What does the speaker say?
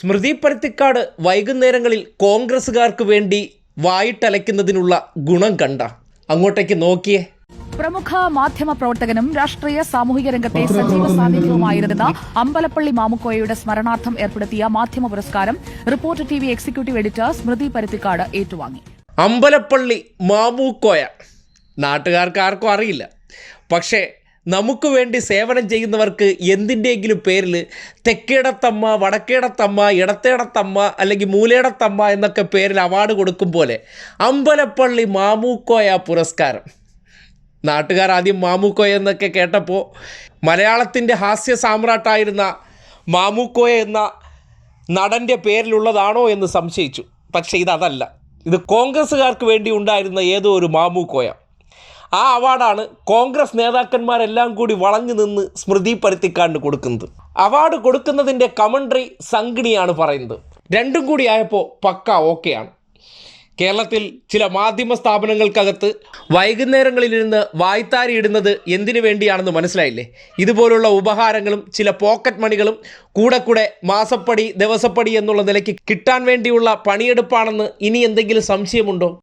സ്മൃതി പരുത്തിക്കാട് വൈകുന്നേരങ്ങളിൽ കോൺഗ്രസ്സുകാർക്ക് വേണ്ടി വായിട്ടലയ്ക്കുന്നതിനുള്ള ഗുണം കണ്ട. അങ്ങോട്ടേക്ക് നോക്കിയേ. പ്രമുഖ മാധ്യമ പ്രവർത്തകനും രാഷ്ട്രീയ സാമൂഹിക രംഗത്തെ സജീവ സാന്നിധ്യവുമായിരുന്ന അമ്പലപ്പള്ളി മാമുക്കോയയുടെ സ്മരണാർത്ഥം ഏർപ്പെടുത്തിയ മാധ്യമ പുരസ്കാരം report T V executive editor Smruthy Paruthikkad ഏറ്റുവാങ്ങി. അമ്പലപ്പള്ളി മാമുക്കോയ. നാട്ടുകാർക്ക് ആർക്കും അറിയില്ല. പക്ഷേ നമുക്ക് വേണ്ടി സേവനം ചെയ്യുന്നവർക്ക് എന്തിന്റെയെങ്കിലും പേരിൽ തെക്കേടത്തമ്മ വടക്കേടത്തമ്മ ഇടത്തേടത്തമ്മ അല്ലെങ്കിൽ മൂലേടത്തമ്മ എന്നൊക്കെ പേരിൽ അവാർഡ് കൊടുക്കും പോലെ അമ്പലപ്പള്ളി മാമൂക്കോയ പുരസ്കാരം. നാട്ടുകാർ ആദ്യം മാമൂക്കോയ എന്നൊക്കെ കേട്ടപ്പോൾ മലയാളത്തിന്റെ ഹാസ്യ സാമ്രാട്ടായിരുന്ന മാമൂക്കോയ എന്ന നടന്റെ പേരിലുള്ളതാണോ എന്ന് സംശയിച്ചു. പക്ഷേ ഇതതല്ല. ഇത് കോൺഗ്രസ്സുകാർക്ക് വേണ്ടി ഉണ്ടായിരുന്ന ഏതോ ഒരു മാമൂക്കോയ. ആ അവാർഡാണ് കോൺഗ്രസ് നേതാക്കന്മാരെല്ലാം കൂടി വളഞ്ഞു നിന്ന് സ്മൃതി പരുത്തിക്കാടിന് കൊടുക്കുന്നത്. അവാർഡ് കൊടുക്കുന്നതിന്റെ കമൻട്രി സംഗിണിയാണ് പറയുന്നത്. രണ്ടും കൂടി ആയപ്പോൾ പക്ക ഓക്കെയാണ്. കേരളത്തിൽ ചില മാധ്യമ സ്ഥാപനങ്ങൾക്കകത്ത് വൈകുന്നേരങ്ങളിലിരുന്ന് വായ്ത്താരി ഇടുന്നത് എന്തിനു വേണ്ടിയാണെന്ന് മനസ്സിലായില്ലേ? ഇതുപോലുള്ള ഉപഹാരങ്ങളും ചില പോക്കറ്റ് മണികളും കൂടെ കൂടെ മാസപ്പടി ദിവസപ്പടി എന്നുള്ള നിലയ്ക്ക് കിട്ടാൻ വേണ്ടിയുള്ള പണിയെടുപ്പാണെന്ന് ഇനി എന്തെങ്കിലും സംശയമുണ്ടോ?